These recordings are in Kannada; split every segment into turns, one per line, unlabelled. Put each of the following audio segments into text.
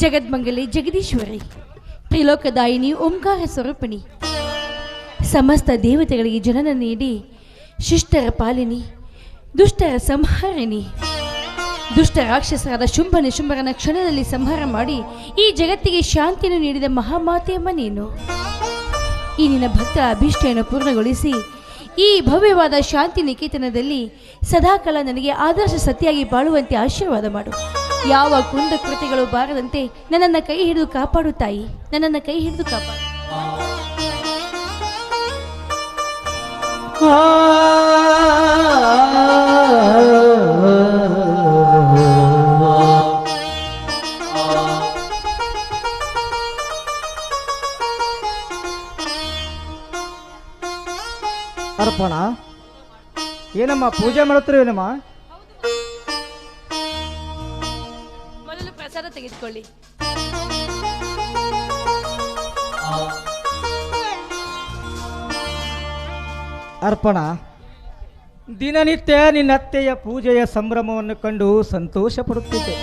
ಜಗದ್ಮಂಗಲಿ ಜಗದೀಶ್ವರಿ. ತ್ರಿಲೋಕದಾಯಿನಿ ಓಂಕಾರ ಸ್ವರೂಪಿಣಿ. ಸಮಸ್ತ ದೇವತೆಗಳಿಗೆ ಜನನ ನೀಡಿ, ಶಿಷ್ಟರ ಪಾಲಿನಿ, ದುಷ್ಟರ ಸಂಹಾರಿಣಿ. ದುಷ್ಟ ರಾಕ್ಷಸರಾದ ಶುಂಭ ನಿಶುಂಭರನ ಕ್ಷಣದಲ್ಲಿ ಸಂಹಾರ ಮಾಡಿ, ಈ ಜಗತ್ತಿಗೆ ಶಾಂತಿಯನ್ನು ನೀಡಿದ ಮಹಾಮಾತೆಯಮ್ಮ ನೀನು. ಈ ನಿನ್ನ ಭಕ್ತ ಅಭೀಷ್ಟೆಯನ್ನು ಪೂರ್ಣಗೊಳಿಸಿ, ಈ ಭವ್ಯವಾದ ಶಾಂತಿ ನಿಕೇತನದಲ್ಲಿ ಸದಾಕಾಲ ನನಗೆ ಆದರ್ಶ ಸತಿಯಾಗಿ ಬಾಳುವಂತೆ ಆಶೀರ್ವಾದ ಮಾಡು. ಯಾವ ಕುಂದ ಕೃತಿಗಳು ಬಾರದಂತೆ ನನ್ನನ್ನ ಕೈ ಹಿಡಿದು ಕಾಪಾಡು ತಾಯಿ ನನ್ನನ್ನ ಕೈ ಹಿಡಿದು ಕಾಪಾಡು
ಅರ್ಪಣ ಏನಮ್ಮ ಪೂಜೆ ಮಾಡುತ್ತಿರುವೇನಮ್ಮ
ಪ್ರಸಾದ ತೆಗೆದುಕೊಳ್ಳಿ.
ಅರ್ಪಣ. ದಿನನಿತ್ಯ ನಿನ್ನತ್ತೆಯ ಪೂಜೆಯ ಸಂಭ್ರಮವನ್ನು ಕಂಡು ಸಂತೋಷ ಪಡುತ್ತಿದ್ದೆ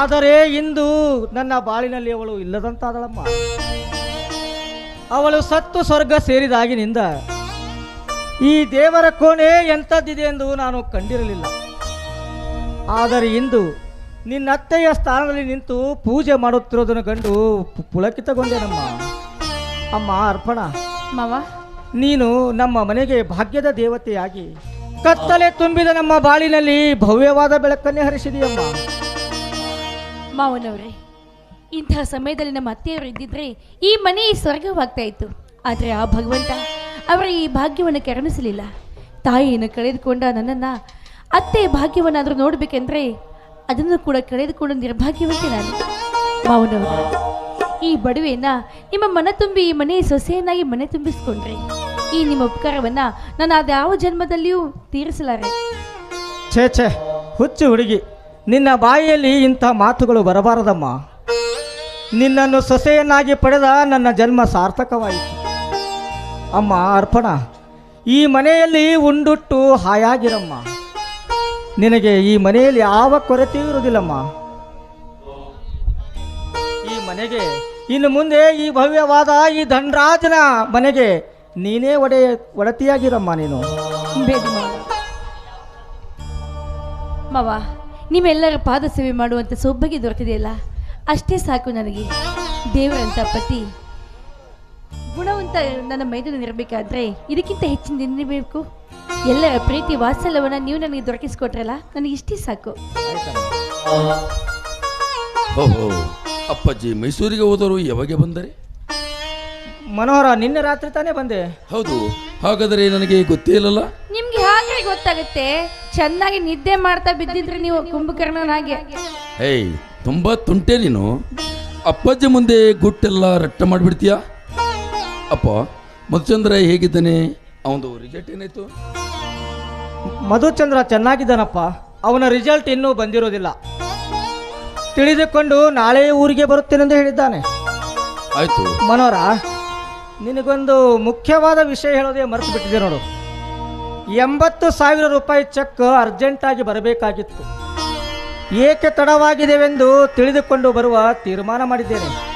ಆದರೆ ಇಂದು ನನ್ನ ಬಾಳಿನಲ್ಲಿ ಅವಳು ಇಲ್ಲದಂತಾದಳಮ್ಮ. ಅವಳು ಸತ್ತು ಸ್ವರ್ಗ ಸೇರಿದಾಗಿನಿಂದ ಈ ದೇವರ ಕೋಣೆ ಎಂಥದ್ದಿದೆ ಎಂದು ನಾನು ಕಂಡಿರಲಿಲ್ಲ. ಆದರೆ ಇಂದು ನಿನ್ನ ಅತ್ತೆಯ ಸ್ಥಾನದಲ್ಲಿ ನಿಂತು ಪೂಜೆ ಮಾಡುತ್ತಿರೋದನ್ನು ಕಂಡು ಪುಳಕಿತಗೊಂಡೆ ಪುಳಕಿತಗೊಂಡೆನಮ್ಮ ಅಮ್ಮ ಅರ್ಪಣ.
ಮಾವ.
ನೀನು ನಮ್ಮ ಮನೆಗೆ ಭಾಗ್ಯದ ದೇವತೆಯಾಗಿ ಕತ್ತಲೆ ತುಂಬಿದ ನಮ್ಮ ಬಾಳಿನಲ್ಲಿ ಭವ್ಯವಾದ ಬೆಳಕನ್ನೇ ಹರಿಸಿದೆಯಮ್ಮ
ಮಾವನವರೇ ಇಂತಹ ಸಮಯದಲ್ಲಿ ನಮ್ಮ ಅತ್ತೆಯವರು ಇದ್ದಿದ್ರೆ ಈ ಮನೆ ಸ್ವರ್ಗವಾಗ್ತಾ ಇತ್ತು. ಆದರೆ ಆ ಭಗವಂತ ಅವರ ಈ ಭಾಗ್ಯವನ್ನು ಕೆರಣಿಸಲಿಲ್ಲ. ತಾಯಿಯನ್ನು ಕಳೆದುಕೊಂಡ ನನ್ನನ್ನು ಅತ್ತೆ ಭಾಗ್ಯವನ್ನಾದರೂ ನೋಡಬೇಕೆಂದ್ರೆ ಅದನ್ನು ಕೂಡ ಕಳೆದುಕೊಂಡು ನಿರ್ಭಾಗ್ಯವಂತೆ ನಾನು ಮಾವನವರು. ಈ ಬಡವೆಯನ್ನ ನಿಮ್ಮ ಮನ ತುಂಬಿ ಈ ಮನೆ ಸೊಸೆಯನ್ನಾಗಿ ಮನೆ ತುಂಬಿಸ್ಕೊಂಡ್ರಿ. ಈ ನಿಮ್ಮ ಉಪಕಾರವನ್ನ ನಾನು ಅದ್ಯಾವ ಜನ್ಮದಲ್ಲಿಯೂ ತೀರಿಸಲಾರೆ.
ಛೇ ಛೇ, ಹುಚ್ಚು ಹುಡುಗಿ, ನಿನ್ನ ಬಾಯಿಯಲ್ಲಿ ಇಂಥ ಮಾತುಗಳು ಬರಬಾರದಮ್ಮ. ನಿನ್ನನ್ನು ಸೊಸೆಯನ್ನಾಗಿ ಪಡೆದ ನನ್ನ ಜನ್ಮ ಸಾರ್ಥಕವಾಯಿತು. ಅಮ್ಮ, ಅರ್ಪಣ, ಈ ಮನೆಯಲ್ಲಿ ಉಂಡುಟ್ಟು ಹಾಯಾಗಿರಮ್ಮ. ನಿನಗೆ ಈ ಮನೆಯಲ್ಲಿ ಯಾವ ಕೊರತೆಯೂ ಇರುವುದಿಲ್ಲಮ್ಮ. ಈ ಮನೆಗೆ, ಇನ್ನು ಮುಂದೆ ಈ ಭವ್ಯವಾದ ಈ ಧನರಾಜನ ಮನೆಗೆ ನೀನೇ ಒಡೆ, ಒಡತಿಯಾಗಿರಮ್ಮ ನೀನು.
ಬೇಡಿ ಮಾವ. ಪಾದ ಸೇವೆ ಮಾಡುವಂಥ ಸೌಭಾಗ್ಯ ದೊರಕಿದೆಯಲ್ಲ? ಅಷ್ಟೇ ಸಾಕು ನನಗೆ. ದೇವರಂತ ಪತಿ, ಗುಣವಂತ ನನ್ನ ಮೈದೂರಿನಿರಬೇಕಾದ್ರೆ ಇದಕ್ಕಿಂತ ಹೆಚ್ಚಿನ ಬೇಕು ಎಲ್ಲರ ಪ್ರೀತಿ ವಾತ್ಸಲ್ಯವನ್ನ ನೀವು ನನಗೆ ದೊರಕಿಸ್ಕೊಟ್ರಲ್ಲ? ನನಗೆ ಇಷ್ಟೇ ಸಾಕು.
ಓಹೋ ಅಪ್ಪಾಜಿ ಮೈಸೂರಿಗೆ ಹೋದವರು ಯಾವಾಗ ಬಂದರೆ?
ಮನೋಹರ ನಿನ್ನೆ ರಾತ್ರಿ ತಾನೇ ಬಂದೆ.
ಹೌದು. ಹಾಗಾದರೆ ನನಗೆ ಗೊತ್ತೇ ಇಲ್ಲಲ್ಲ?
ನಿಮ್ಗೆ ಹಾಗೆ ಗೊತ್ತಾಗುತ್ತೆ. ಚೆನ್ನಾಗಿ ನಿದ್ದೆ ಮಾಡ್ತಾ ಬಿದ್ದಿದ್ರೆ ನೀವು ಕುಂಭಕರ್ಣನಾಗೆ.
ಏಯ್ ತುಂಬಾ ತುಂಟೆ ನೀನು. ಅಪ್ಪಾಜಿ ಮುಂದೆ ಗುಟ್ಟೆಲ್ಲ ರಟ್ಟ ಮಾಡಿಬಿಡ್ತೀಯಾ? ಅಪ್ಪ ಮಧುಚಂದ್ರ ಹೇಗಿದ್ದಾನೆ? ಅವನದು ರಿಸಲ್ಟ್ ಏನಾಯ್ತು?
ಮಧುಚಂದ್ರ ಚೆನ್ನಾಗಿದ್ದಾನಪ್ಪ. ಅವನ ರಿಸಲ್ಟ್ ಇನ್ನೂ ಬಂದಿರೋದಿಲ್ಲ. ತಿಳಿದುಕೊಂಡು ನಾಳೆ ಊರಿಗೆ ಬರುತ್ತೇನೆಂದು ಹೇಳಿದ್ದಾನೆ.
ಆಯ್ತು.
ಮನೋರ ನಿನಗೊಂದು ಮುಖ್ಯವಾದ ವಿಷಯ ಹೇಳೋದೇ ಮರೆತು ಬಿಟ್ಟಿದೆ ನೋಡು. ಎಂಬತ್ತು ಸಾವಿರ ರೂಪಾಯಿ ಚೆಕ್ ಅರ್ಜೆಂಟಾಗಿ ಬರಬೇಕಾಗಿತ್ತು. ಏಕೆ ತಡವಾಗಿದೆವೆಂದು ತಿಳಿದುಕೊಂಡು ಬರುವ ತೀರ್ಮಾನ ಮಾಡಿದ್ದೇನೆ.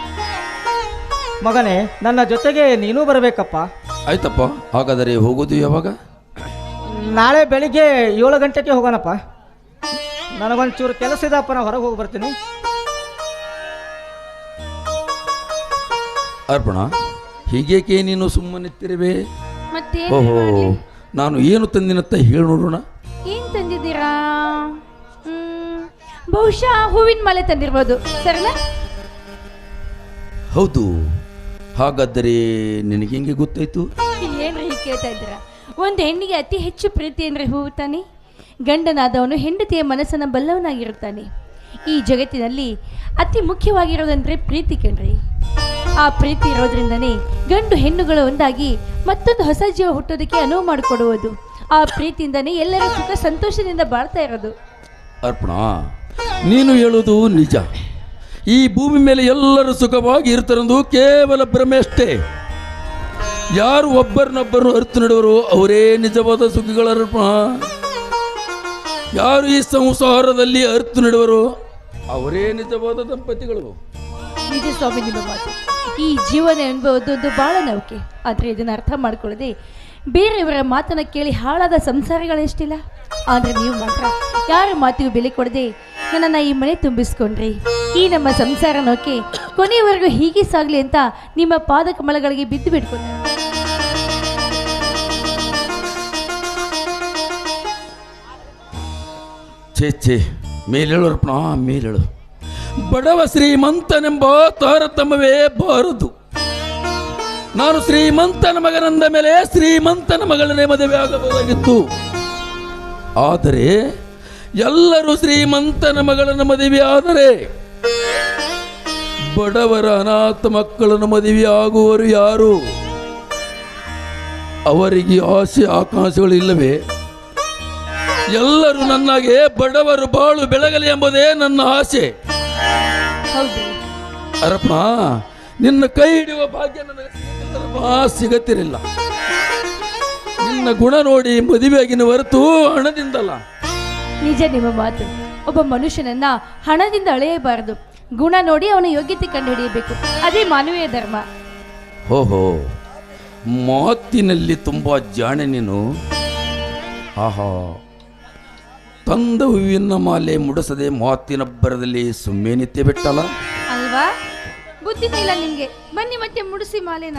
ಮಗನೇ ನನ್ನ ಜೊತೆಗೆ ನೀನೂ ಬರಬೇಕಪ್ಪ.
ಆಯ್ತಪ್ಪ ಹಾಗಾದರೆ ಹೋಗೋದು ಯಾವಾಗ?
ನಾಳೆ ಬೆಳಿಗ್ಗೆ ಏಳು ಗಂಟೆಗೆ ಹೋಗೋಣಪ್ಪ. ನನಗೊಂಚೂರು ಕೆಲಸ ಇದಪ್ಪ ನಾ ಹೊರಗೆ ಹೋಗಿ ಬರ್ತೀನಿ.
ಅರ್ಪಣ ಹೀಗೇಕೆ ನೀನು ಸುಮ್ಮನಿತ್ತಿರುವೆ
ಮತ್ತೆ
ಓಹೋ ನಾನು ಏನು ತಂದಿನತ್ತ ಹೇಳಿ ನೋಡೋಣ.
ಏನ್ ತಂದಿದ್ದೀರಾ? ಬಹುಶಃ ಹೂವಿನ ಮಾಲೆ ತಂದಿರ್ಬೋದು ಸರಿನಾ?
ಹೌದು ಹಾಗಾದರೆ ನಿನಗೆ ಹೆಂಗೆ ಗೊತ್ತಾಯ್ತು?
ಏನು ಹೀಗೆ ಕೇಳ್ತಾ ಇದ್ದೀರಾ? ಒಂದು ಹೆಣ್ಣಿಗೆ ಅತಿ ಹೆಚ್ಚು ಪ್ರೀತಿ ಅಂದ್ರೆ ಹೂವು ತಾನೆ? ಗಂಡನಾದವನು ಹೆಂಡತಿಯ ಮನಸ್ಸನ್ನು ಬಲ್ಲವನಾಗಿರುತ್ತಾನೆ. ಈ ಜಗತ್ತಿನಲ್ಲಿ ಅತಿ ಮುಖ್ಯವಾಗಿರೋದಂದ್ರೆ ಪ್ರೀತಿ ಕಣ್ರಿ. ಆ ಪ್ರೀತಿ ಇರೋದ್ರಿಂದನೇ ಗಂಡು ಹೆಣ್ಣುಗಳು ಒಂದಾಗಿ ಮತ್ತೊಂದು ಹೊಸ ಜೀವ ಹುಟ್ಟೋದಕ್ಕೆ ಅನುವು ಮಾಡಿಕೊಡುವುದು. ಆ ಪ್ರೀತಿಯಿಂದನೇ ಎಲ್ಲರ ಸುಖ ಸಂತೋಷದಿಂದ ಬಾಳ್ತಾ ಇರೋದು.
ಅರ್ಪಣ ನೀನು ಹೇಳೋದು ನಿಜ. ಈ ಭೂಮಿ ಮೇಲೆ ಎಲ್ಲರೂ ಸುಖವಾಗಿ ಇರ್ತಾರೆಂದು ಕೇವಲ ಭ್ರಮೆ ಅಷ್ಟೇ ಯಾರು ಒಬ್ಬರನ್ನೊಬ್ಬರು ಅರ್ಥ ನೀಡುವರು ಅವರೇ ನಿಜವಾದ ಸುಖಿಗಳರ್ಪಣ ಯಾರು ಈ ಸಂಸಾರದಲ್ಲಿ ಅರ್ಥ ನೀಡುವರು ಅವರೇ ನಿಜವಾದ ದಂಪತಿಗಳು.
ನಿಜ ಸ್ವಾಮಿ ನಿಮ್ಮ ಈ ಜೀವನ ಒಂದು ಬಹಳ ನೌಕೆ. ಆದರೆ ಇದನ್ನು ಅರ್ಥ ಮಾಡ್ಕೊಳ್ಳದೆ ಬೇರೆಯವರ ಮಾತನ್ನು ಕೇಳಿ ಹಾಳಾದ ಸಂಸಾರಗಳೆಷ್ಟಿಲ್ಲ ಆದರೆ ನೀವು ಮಾತ್ರ ಯಾರ ಮಾತಿಗೂ ಬೆಲೆ ಕೊಡದೆ ನನ್ನನ್ನು ಈ ಮನೆ ತುಂಬಿಸ್ಕೊಂಡ್ರಿ. ಈ ನಮ್ಮ ಸಂಸಾರ ನೋಕೆ ಕೊನೆಯವರೆಗೂ ಹೀಗೆ ಸಾಗ್ಲಿ ಅಂತ ನಿಮ್ಮ ಪಾದ ಕಮಲಗಳಿಗೆ ಬಿದ್ದು ಬಿಟ್ಕೊಂಡೆ.
ಛೇ ಛೇ ಮೇಲೇಳು. ಬಡವ ಶ್ರೀಮಂತನೆಂಬ ತಾರತಮ್ಯವೇ ಬಾರದು. ನಾನು ಶ್ರೀಮಂತನ ಮಗನಂದ ಮೇಲೆ ಶ್ರೀಮಂತನ ಮಗಳನೇ ಮದುವೆ ಆಗಬಹುದಾಗಿತ್ತು ಆದರೆ ಎಲ್ಲರೂ ಶ್ರೀಮಂತನ ಮಗಳನ್ನು ಆದರೆ ಬಡವರ ಅನಾಥ ಮಕ್ಕಳನ್ನು ಮದುವೆ ಆಗುವರು ಯಾರು? ಅವರಿಗೆ ಆಸೆ ಆಕಾಂಕ್ಷೆಗಳಿಲ್ಲವೇ? ಎಲ್ಲರೂ ನನ್ನಾಗೆ ಬಡವರು ಬಾಳು ಬೆಳಗಲಿ ಎಂಬುದೇ ನನ್ನ ಆಸೆ. ಅರಪ್ಪ ನಿನ್ನ ಕೈ ಹಿಡಿಯುವ ಭಾಗ್ಯ ನನಗೆ ಸಿಗತ್ತಿರಲಿಲ್ಲ. ನಿನ್ನ ಗುಣ ನೋಡಿ ಮದುವೆಯಾಗಿನ ಹೊರತು ಹಣದಿಂದಲ್ಲ.
ನಿಜ ನಿಮ್ಮ ಮಾತು. ಒಬ್ಬ ಮನುಷ್ಯನನ್ನ ಹಣದಿಂದ ಅಳೆಯಬಾರದು. ಗುಣ ನೋಡಿ ಅವನ ಯೋಗ್ಯತೆ ಕಂಡುಹಿಡಿಯಬೇಕು. ಅದೇ ಮಾನವೀಯ ಧರ್ಮ.
ಓಹೋ ಮಾತಿನಲ್ಲಿ ತುಂಬ ಜಾಣೆ ನೀನು. ಆಹಾ. ತಂದ ಹೂವಿನ ಮಾಲೆ ಮುಡಿಸದೆ ಮಾತಿನ ಬರದಲ್ಲಿ ಸುಮ್ಮನೆ ನಿತ್ಯ ಬಿಟ್ಟಲ್ಲ?
ಅಲ್ವಾ? ಬುದ್ಧಿ ಇಲ್ಲ ನಿಂಗೆ. ಬನ್ನಿ ಮತ್ತೆ ಮುಡಿಸಿ ಮಾಲೆನ.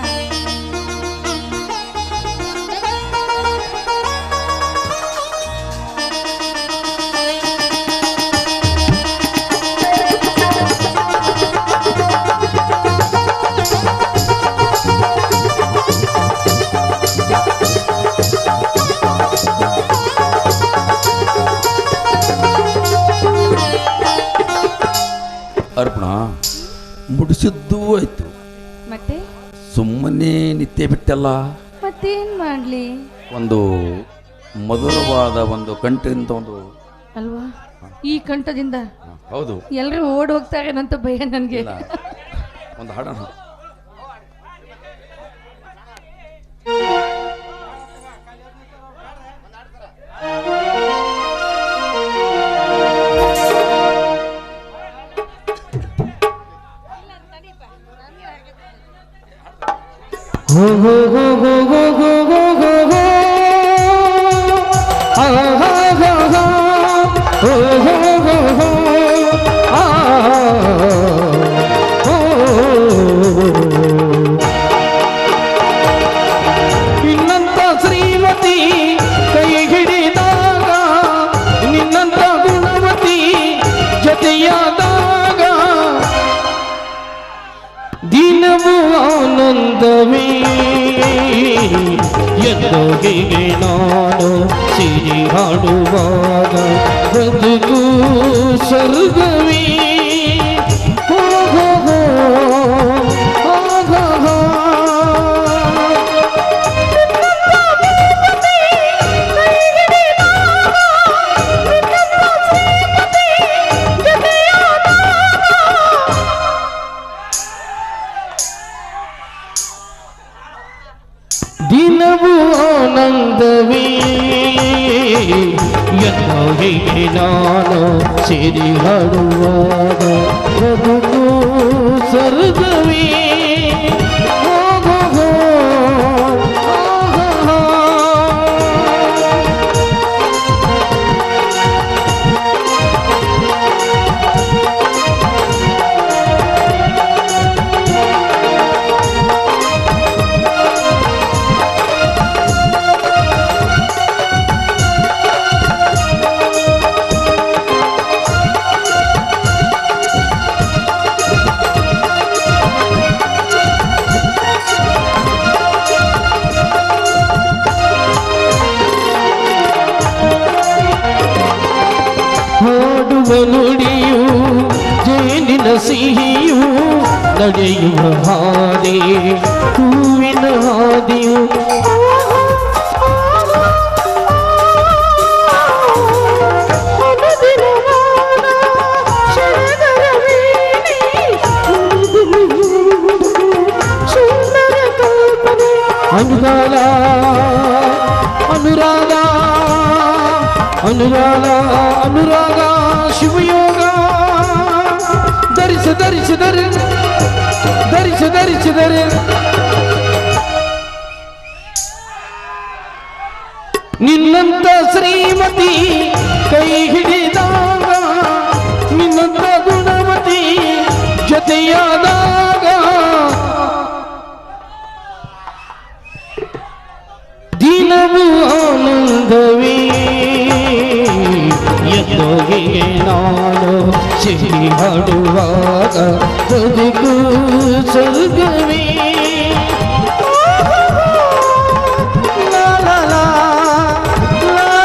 ಮುಡಿಸಿದ್ದೂ ಆಯ್ತು.
ಮತ್ತೆ?
ಸುಮ್ಮನೆ ನಿತ್ಯ ಬಿಟ್ಟಲ್ಲ?
ಮತ್ತೇನ್ ಮಾಡ್ಲಿ?
ಒಂದು ಮಧುರವಾದ ಒಂದು ಕಂಠದಿಂದ ಒಂದು
ಅಲ್ವಾ? ಈ ಕಂಠದಿಂದ?
ಹೌದು.
ಎಲ್ಲರೂ ಓಡ್ ಹೋಗ್ತಾರೇನಂತ ಭಯ ನನ್ಗೆ.
ಇಲ್ಲ. ಒಂದು ಹಾಡೋಣ.
হো হো হো হো হো সুরভূমি দিনবু নন্দবী ಹೋ, ಹೋ ಹೋ ಹೋ. ದಿನವೂ ಆನಂದವೇ ಎಂದೋಗೆ ನಾನು ಸಿರಿ ಹಾಡುವಾಗ ಬದುಕು ಸ್ವರ್ಗವೇ ಜೇನಿನ ಸಿಹಿಯು ನಡೆಯುವ ಹಾದಿ ಹೂವಿನ ಹಾದಿಯು ಅನುರಾಗ ಅನುರಾಗ ಅನುರಾಗ ಅನುರಾಗ derin, derin, derin, derin. చెయ్యి హడువాగా చదువు చదువు